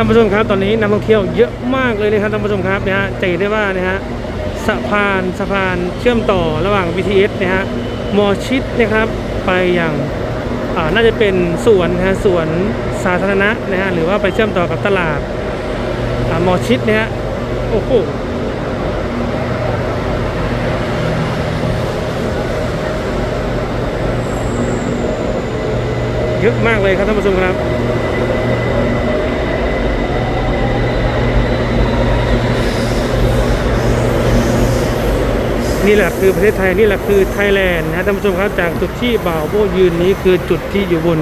ท่านผู้ชมครับตอนนี้นักท่องเที่ยวเยอะมากเลยนะครับท่านผู้ชมครับนะฮะจะเห็นได้ว่านะฮะสะพานสะพานเชื่อมต่อระหว่าง BTS นะฮะมอชิดนะครับไปอย่างอ่าน่าจะเป็นสวนนะฮะสวนสาธารณะนะฮะหรือว่าไปเชื่อมต่อกับตลาดอ่ามอชิดนะฮะโอ้โหเยอะมากเลยครับท่านผู้ชมครับ นี่แหละคือประเทศไทยนี่แหละคือไทยแลนด์นะท่านผู้ชมครับจากจุดที่บ่าวโบยืนนี้คือจุดที่อยู่บน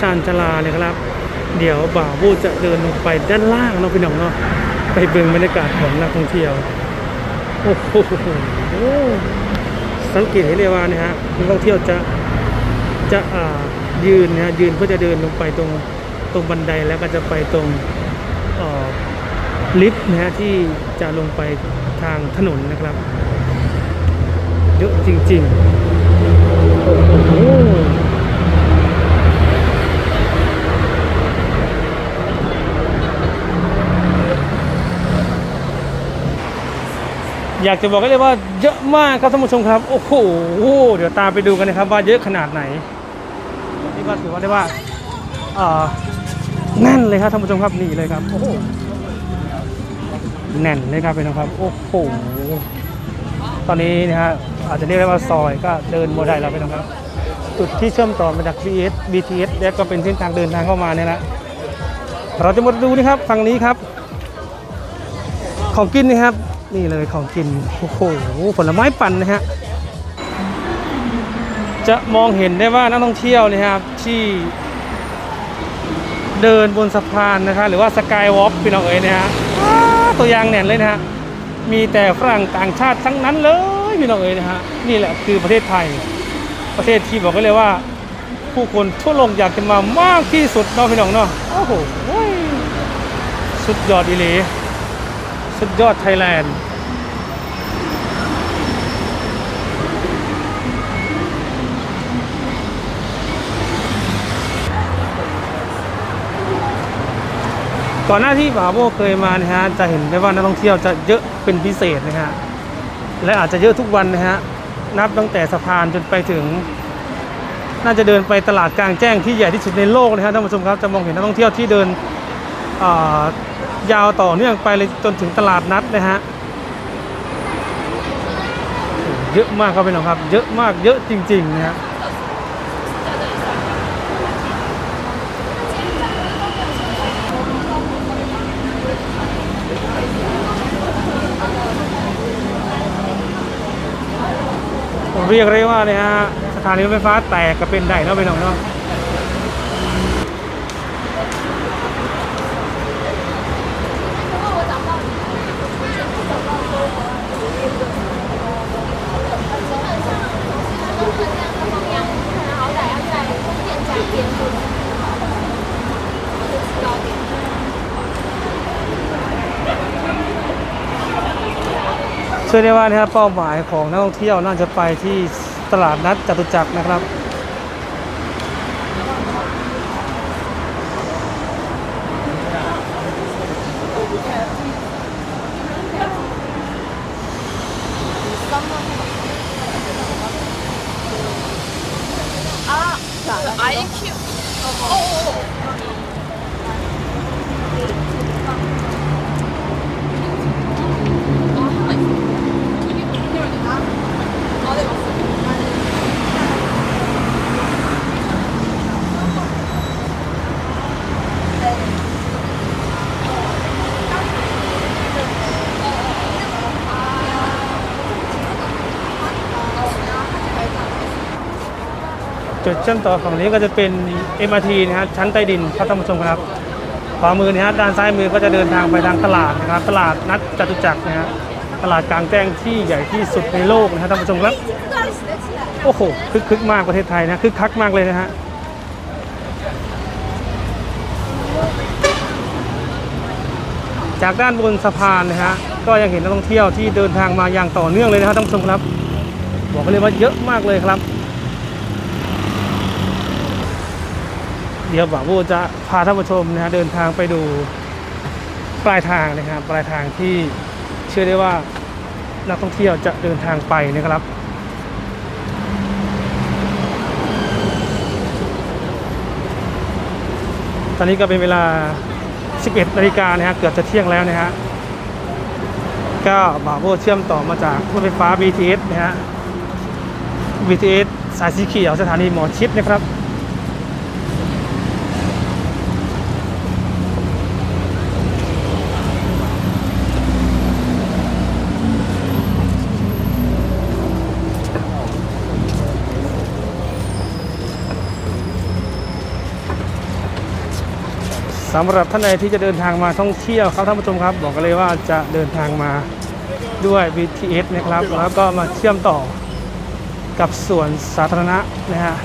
ชานชลาเนี่ยครับ เดี๋ยวบ่าวโบจะเดินลงไปด้านล่างเนาะพี่น้องเนาะไปเบิ่งบรรยากาศของนักท่องเที่ยวโอ้โหสังเกตเห็นเลยว่าเนี่ยฮะนักท่องเที่ยวจะจะอ่ายืนนะฮะยืนเพื่อจะเดินลงไปตรงตรงบันไดแล้วก็จะไปตรงออลิฟต์นะฮะที่จะลงไปทางถนนนะครับ ริงๆโอ้โหอยากจะบอกให้เลยว่าเยอะมากครับท่านผู้ชมครับ โอ้โหเดี๋ยวตามไปดูกันนะครับว่าเยอะขนาดไหนนี่ก็ถือว่าได้ว่าเออแน่นเลยครับท่านผู้ชมครับนี่เลยครับโอ้โหแน่นเลยครับเป็นองครับ โอ้โหตอนนี้นะฮะ อาจจะเรียกได้ว่าซอยก็เดินโมได้แล้วไปนะครับจุดที่เชื่อมต่อมาจาก BTS BTS แล้วก็เป็นเส้นทางเดินทางเข้ามาเนี่ยนะเราจะมาดูนี่ครับฝั่งนี้ครับ ของกินนี่ครับ นี่เลยของกินโอ้โหผลไม้ปั่นนะฮะจะมองเห็นได้ว่านักท่องเที่ยวนะครับที่เดินบนสะพานนะครับหรือว่าสกายวอล์กพี่น้องเอ๋ยนะฮะตัวอย่างแน่นเลยนะฮะมีแต่ฝรั่งต่างชาติทั้งนั้นเลย พี่น้องเอ๋ยนะฮะนี่แหละคือประเทศไทย ประเทศที่บอกกันเลยว่า ผู้คนทั่วโลกอยากจะมามากที่สุดเนาะพี่น้องเนาะโอ้โหสุดยอดอีหลีสุดยอดไทยแลนด์ก่อนหน้าที่บาโบเคยมานะฮะจะเห็นได้ว่านักท่องเที่ยวจะเยอะเป็นพิเศษนะฮะ และอาจจะเยอะทุกวันนะฮะนับตั้งแต่สะพานจนไปถึง น่าจะเดินไปตลาดกลางแจ้งที่ใหญ่ที่สุดในโลกนะฮะท่านผู้ชมครับจะมองเห็นนักท่องเที่ยวที่เดินยาวต่อเนื่องไปเลยจนถึงตลาดนัดนะฮะเยอะมากครับพี่น้องครับ เยอะมากเยอะจริงๆนะฮะ เรียกได้ว่าเนี่ยฮะสถานีรถไฟฟ้าแตกก็เป็นได้เนาะไปน้องเนาะ ชื่อได้ว่านะครับเป้าหมายของนักท่องเที่ยวน่าจะไปที่ตลาดนัดจตุจักรนะครับ啊，IQ。哦。จุ เชื่อมต่อฝั่งนี้ก็จะเป็น MRT นะฮะชั้นใต้ดินครับท่านผู้ชมครับขวามือนะฮะด้านซ้ายมือก็จะเดินทางไปทางตลาดนะครับ ตลาดนัดจตุจักรนะฮะตลาดกลางแจ้งที่ใหญ่ที่สุดในโลกนะฮะท่านผู้ชมครับโอ้โหคึกคึกมากประเทศไทยนะคึกคักมากเลยนะฮะจากด้านบนสะพานนะฮะก็ยังเห็นนักท่องเที่ยวที่เดินทางมาอย่างต่อเนื่องเลยนะครับท่านผู้ชมครับ บอกเลยว่าเยอะมากเลยครับ เดี๋ยวบ่าวโบจะพาท่านผู้ชมนะฮะเดินทางไปดูปลายทางนะครับปลายทางที่เชื่อได้ว่านักท่องเที่ยวจะเดินทางไปนะครับ ตอนนี้ก็เป็นเวลา 11นาฬิกานะฮะเกือบจะเที่ยงแล้วนะฮะก็บ่าวโบเชื่อมต่อมาจากรถไฟฟ้า BTS นะฮะ BTS สายสีเขียวสถานีหมอชิดนะครับ สำหรับท่านใดที่จะเดินทางมาท่องเที่ยวครับท่านผู้ชมครับ บอกกันเลยว่าจะเดินทางมาด้วย BTS นะครับ แล้วก็มาเชื่อมต่อกับสวนสาธารณะนะฮะ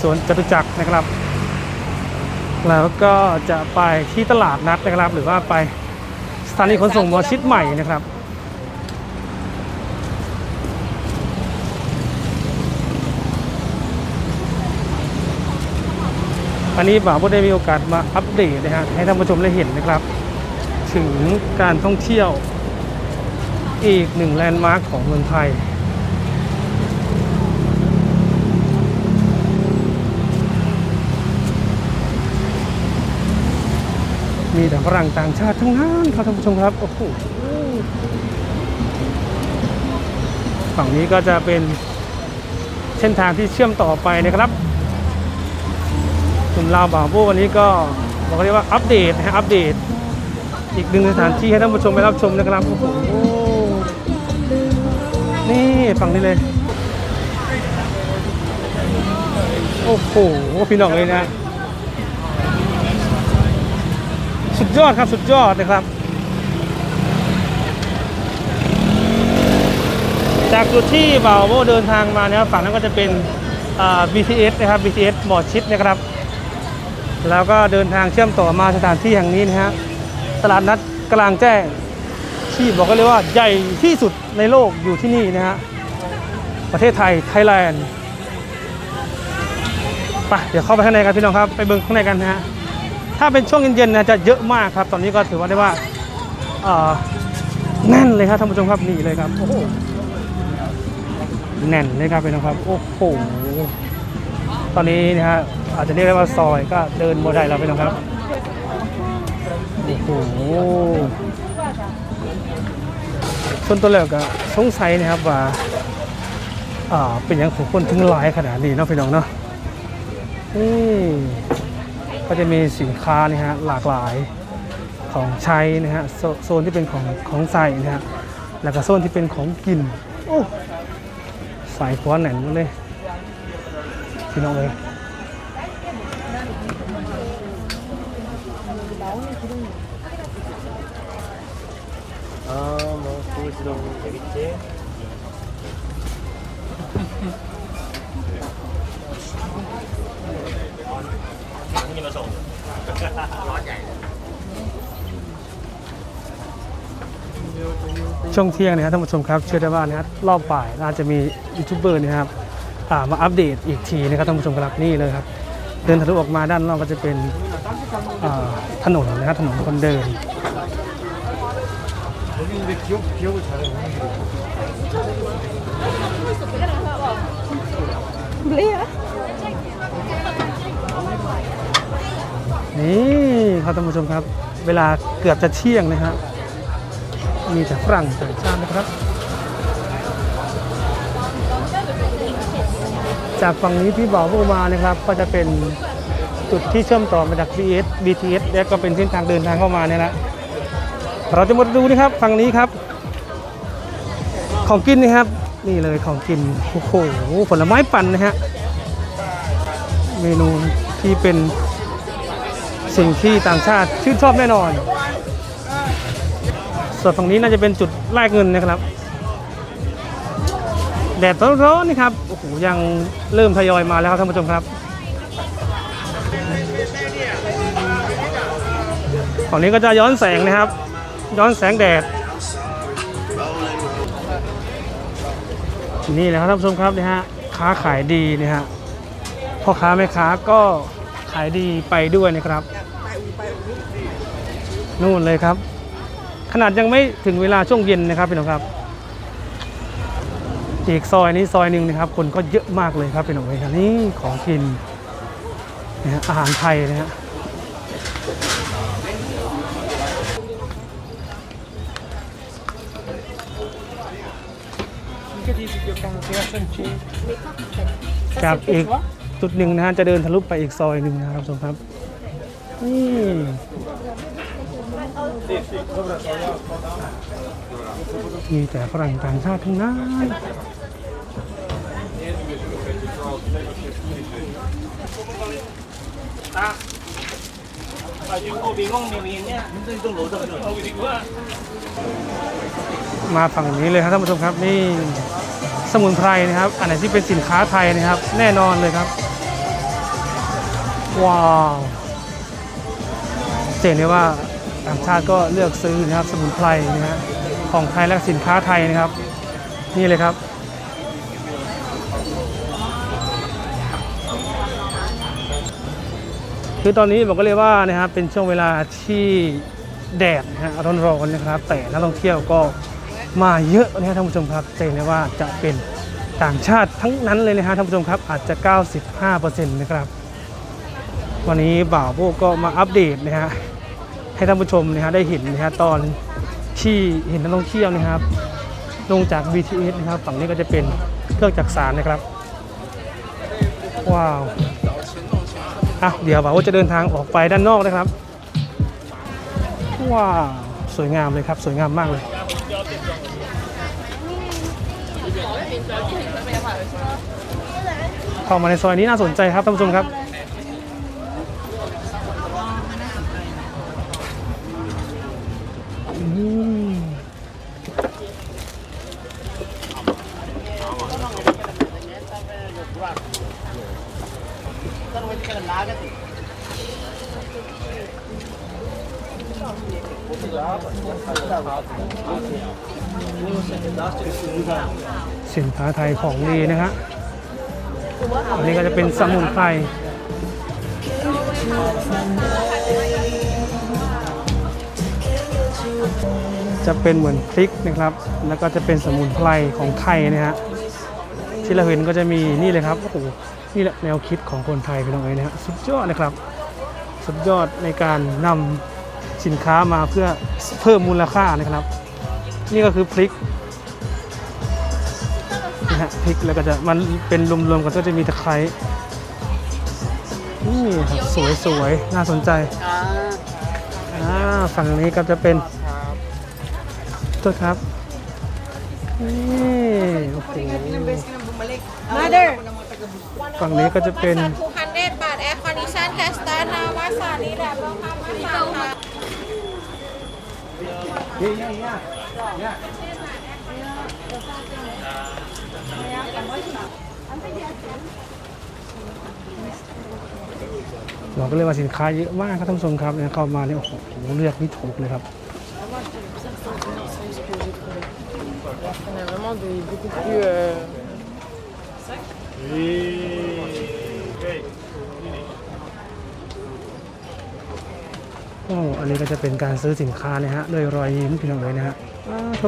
สวนจตุจักรนะครับ แล้วก็จะไปที่ตลาดนัดนะครับ หรือว่าไปสถานีขนส่งมอชิดใหม่นะครับ อันนี้บ่าวก็ได้มีโอกาสมาอัปเดตนะฮะให้ท่านผู้ชมได้เห็นนะครับ ถึงการท่องเที่ยวอีกหนึ่งแลนด์มาร์คของเมืองไทยมีแต่ฝรั่งต่างชาติทั้งนั้นครับท่านผู้ชมครับโอ้โหฝั่งนี้ก็จะเป็นเส้นทางที่เชื่อมต่อไปนะครับ กลุ่มลาวบ่าวโบวันนี้ก็บอกได้ว่าอัปเดตนะฮะอัปเดต อีกหนึ่งสถานที่ให้ท่านผู้ชมไปรับชมนะครับโอ้โหนี่ฝั่งนี้เลย โอ้โหพี่น้องเลยนะ สุดยอดครับสุดยอดนะครับ จากจุดที่บ่าวโบเดินทางมานะครับฝั่งนั้นก็จะเป็นอ่า BTS นะครับ BTS หมอชิดนะครับ แล้วก็เดินทางเชื่อมต่อมาสถานที่แห่งนี้นะฮะตลาดนัดกลางแจ้งที่บอกกันเลยว่าใหญ่ที่สุดในโลกอยู่ที่นี่นะฮะประเทศไทยไทยแลนด์ไปเดี๋ยวเข้าไปข้างในกันพี่น้องครับไปเบิ่งข้างในกันนะฮะถ้าเป็นช่วงเย็นๆนะจะเยอะมากครับ ตอนนี้ก็ถือว่าได้ว่าแน่นเลยครับท่านผู้ชมครับนี่เลยครับโอ้โหแน่นเลยครับพี่น้องครับโอ้โหตอนนี้นะฮะ อาจจะเรียกได้ว่าซอยก็เดินโมได้แล้วพี่น้องครับโอ้โหส่วนตัวแล้วก็สงสัยนะครับว่าอ่าเป็นอย่างของคนถึงหลายขนาดนี้เนาะพี่น้องเนาะนี่ก็จะมีสินค้านี่ฮะหลากหลายของใช้นะฮะโซโซนที่เป็นของของใส่นะฮะแล้วก็โซนที่เป็นของกินโอ้ใส่คว้าแหน่นมเลยพี่น้องเลย 아, 뭐, 구우시동 되겠지? 형님에서 ช่วงเที่ยงนะครับท่านผู้ชมครับเชื่อได้ว่านะครับรอบบ่ายน่าจะมียูทูบเบอร์นะครับอ่ามาอัปเดตอีกทีนะครับท่านผู้ชมครับนี่เลยครับ เดินทะลุออกมาด้านนอกก็จะเป็นอ่าถนนนะครับถนนคนเดิน 여기 근데 기억, 기억을 잘해. นี่ครับท่านผู้ชมครับ เวลาเกือบจะเที่ยงนะครับมีแต่ฝรั่งต่างชาตินะครับ จากฝั่งนี้ที่บอกพวกมานะครับ ก็จะเป็นจุดที่เชื่อมต่อมาจาก BS BTS และก็เป็นเส้นทางเดินทางเข้ามาเนี่ยนะ เราจะมาดูนะครับฝั่งนี้ครับ ของกินนะครับ นี่เลยของกินโอ้โหผลไม้ปั่นนะฮะเมนูที่เป็นสิ่งที่ต่างชาติชื่นชอบแน่นอน ส่วนฝั่งนี้น่าจะเป็นจุดแลกเงินนะครับ แดดร้อนๆนี่ครับโอ้โหยังเริ่มทยอยมาแล้วครับท่านผู้ชมครับฝั่งนี้ก็จะย้อนแสงนะครับ ย้อนแสงแดด นี่แหละครับท่านผู้ชมครับนะฮะค้าขายดีนะฮะพ่อค้าแม่ค้าก็ขายดีไปด้วยนะครับ นู่นเลยครับ ขนาดยังไม่ถึงเวลาช่วงเย็นนะครับพี่น้องครับอีกซอยนี้ซอยหนึ่งนะครับ คนก็เยอะมากเลยครับพี่น้องเอ้ยครับนี่ของกินนะฮะอาหารไทยนะฮะ กับอีกจุดหนึ่งนะฮะจะเดินทะลุไปอีกซอยหนึ่งนะครับทุกครับนี่มีแต่ฝรั่งต่างชาติทั้งนั้นมาฝั่งนี้เลยครับท่านผู้ชมครับนี่ มุนไพรนะครับ อันไหนที่เป็นสินค้าไทยนะครับ แน่นอนเลยครับ ว้าวเจ๋งเลยว่าต่างชาติก็เลือกซื้อนะครับ สมุนไพรนะฮะของไทยและสินค้าไทยนะครับ นี่เลยครับคือตอนนี้บอกก็เลยว่านะครับเป็นช่วงเวลาที่แดดนะฮะร้อนๆนะครับ แต่นักท่องเที่ยวก็ มาเยอะนะท่านผู้ชมครับจะเห็นได้ว่าจะเป็นต่างชาติทั้งนั้นเลยนะฮะท่านผู้ชมครับอาจจะ 95%นะครับวันนี้บ่าวโบก็มาอัปเดตนะฮะให้ท่านผู้ชมนะฮะได้เห็นนะฮะตอนที่เห็นนักท่องเที่ยวนะครับ ลงจาก BTS นะครับ ฝั่งนี้ก็จะเป็นเครื่องจักรสานนะครับ ว้าวอะเดี๋ยวบ่าวว่าจะเดินทางออกไปด้านนอกนะครับ ว้าวสวยงามเลยครับ สวยงามมากเลย เข้ามาในซอยนี้น่าสนใจครับท่านผู้ชมครับ อืม สินค้าไทยของดีนะฮะอันนี้ก็จะเป็นสมุนไพรจะเป็นเหมือนพริกนะครับ แล้วก็จะเป็นสมุนไพรของไทยนะฮะ ที่เราเห็นก็จะมีนี่เลยครับโอ้โหนี่แหละแนวคิดของคนไทยพี่น้องเอ๋ยนะฮะ สุดยอดนะครับ สุดยอดในการนำ สินค้ามาเพื่อเพิ่มมูลค่านะครับ นี่ก็คือพริกนะฮะพริกแล้วก็จะมันเป็นรวมๆกันก็จะมีตะไคร้นี่ครับสวยๆ น่าสนใจอ่าฝั่งนี้ก็จะเป็นตัวครับ นี่โอ้โห Mother, ฝั่งนี้ก็จะเป็น 200 baht air condition tester nama sari dan Muhammad Sahar. เราก็เรียกว่าสินค้าเยอะมากครับท่านผู้ชมครับเนี่ยเข้ามาเนี่ยโอ้โหเลือกไม่ถูกเลยครับ On a vraiment des beaucoup plus. euh, โอ้อันนี้ก็จะเป็นการซื้อสินค้านะฮะด้วยรอยยิ้มพี่น้องเลยนะฮะอ้าวโถ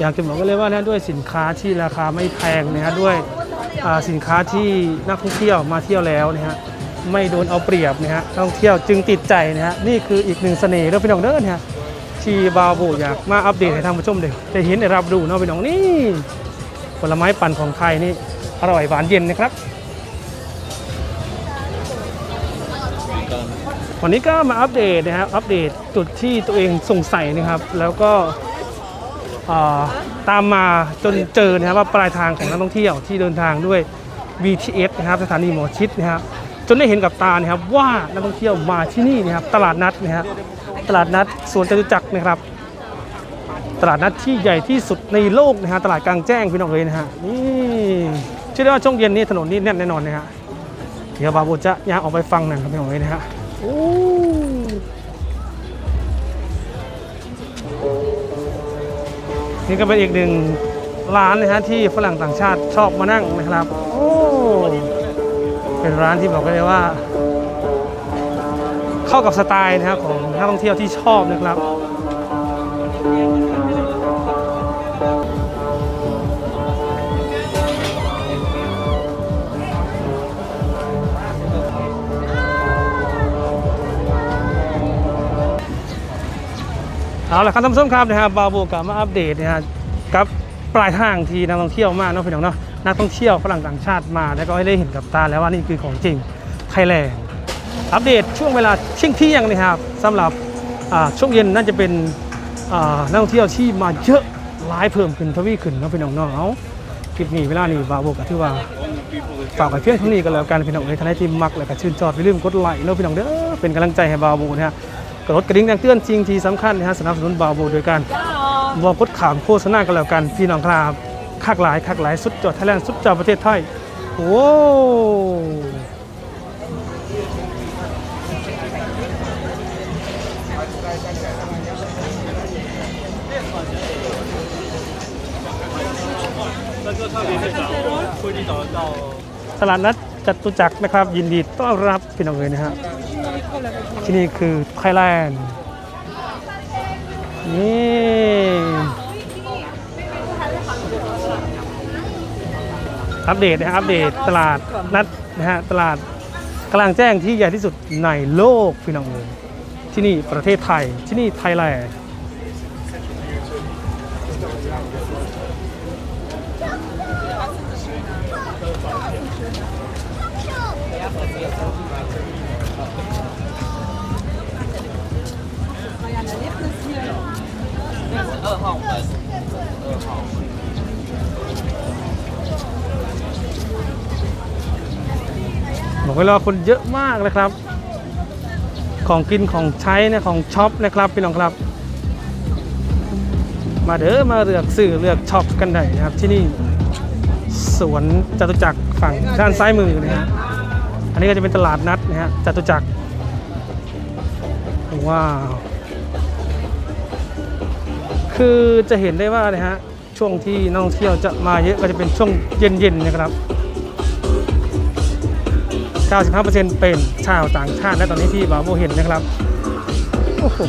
อยากจะบอกกันเลยว่านะด้วยสินค้าที่ราคาไม่แพงนะฮะด้วยสินค้าที่นักท่องเที่ยวมาเที่ยวแล้วนะฮะไม่โดนเอาเปรียบนะฮะท่องเที่ยวจึงติดใจนะฮะนี่คืออีกหนึ่งเสน่ห์เรื่องพี่น้องเด้อนะฮะที่บาวโบอยากมาอัปเดตให้ทานผู้ชมได้ได้เห็นได้รับรู้เนาะพี่น้องนี่ผลไม้ปั่นของไทยนี่ อร่อยหวานเย็นนะครับ วันนี้ก็มาอัปเดตนะครับอัปเดตจุดที่ตัวเองสงสัยนะครับ แล้วก็ตามมาจนเจอนะครับว่าปลายทางของนักท่องเที่ยวที่เดินทางด้วย BTS นะครับสถานีหมอชิดนะครับจนได้เห็นกับตานะครับว่านักท่องเที่ยวมาที่นี่นะครับตลาดนัดนะครับตลาดนัดสวนจตุจักรนะครับ ตลาดนัดที่ใหญ่ที่สุดในโลกนะฮะตลาดกลางแจ้งพี่น้องเลยนะฮะนี่ เชื่อได้ว่าช่วงเย็นนี้ถนนนี้แน่นแน่นอนนะฮะเดี๋ยวบาบูจะย่างออกไปฟังหนังครับพี่น้องเลยนะฮะนี่ก็เป็นอีกหนึ่งร้านนะฮะที่ฝรั่งต่างชาติชอบมานั่งนะครับโอ้เป็นร้านที่บอกได้เลยว่า เข้ากับสไตล์นะครับของนักท่องเที่ยวที่ชอบนะครับ เอาละครับท่านผู้ชมครับนะครับบาวโบกลับมาอัปเดตนะฮะกับปลายทางที่นักท่องเที่ยวมาเนาะพี่น้องเนาะนักท่องเที่ยวฝรั่งต่างชาติมา แล้วก็ให้ได้เห็นกับตาแล้วว่านี่คือของจริงไทยแลนด์อัปเดตช่วงเวลาเที่ยงเที่ยงนะครับสำหรับช่วงเย็นน่าจะเป็นนักท่องเที่ยวที่มาเยอะหลายเพิ่มขึ้นทวีขึ้นเนาะพี่น้องเนาะคลิปนี้เวลานี้บาวโบก็ถือว่าฝากไว้เพียงเท่านี้ก็แล้วกันพี่น้องเอ้ยท่านใดที่มักแล้วก็ชื่นชอบอย่าลืมกดไลค์เนาะพี่น้องเด้อเป็นกำลังใจให้บาวโบนะฮะ กดกระดิ่งแจ้งเตือนจริงที่สำคัญนะฮะสนับสนุนบาวโบโดยการบอกดขามโฆษณากันแล้วกันพี่น้องครับคักหลายคักหลายสุดยอดไทยแลนด์สุดยอดประเทศไทยโอ้ตลาดนัดจตุจักรนะครับ ยินดีต้อนรับพี่น้องเลยนะฮะ ที่นี่คือไทยแลนด์นี่อัปเดตนะฮะอัปเดตตลาดนัดนะฮะตลาดกลางแจ้งที่ใหญ่ที่สุดในโลกพี่น้องเอ๋ยที่นี่ประเทศไทยที่นี่ไทยแลนด์ บอกไว้เลาคนเยอะมากนะครับ ของกินของใช้นะของช็อปนะครับพี่น้องครับ มาเด้อมาเลือกซื้อเลือกช็อปกันได้นะครับที่นี่สวนจตุจักรฝั่งด้านซ้ายมือนะฮะอันนี้ก็จะเป็นตลาดนัดนะฮะจตุจักรว้าว คือจะเห็นได้ว่านะฮะช่วงที่นักท่องเที่ยวจะมาเยอะก็จะเป็นช่วงเย็นๆนะครับ 95%เป็นชาวต่างชาติและตอนนี้ที่บาโบเห็นนะครับโอ้โห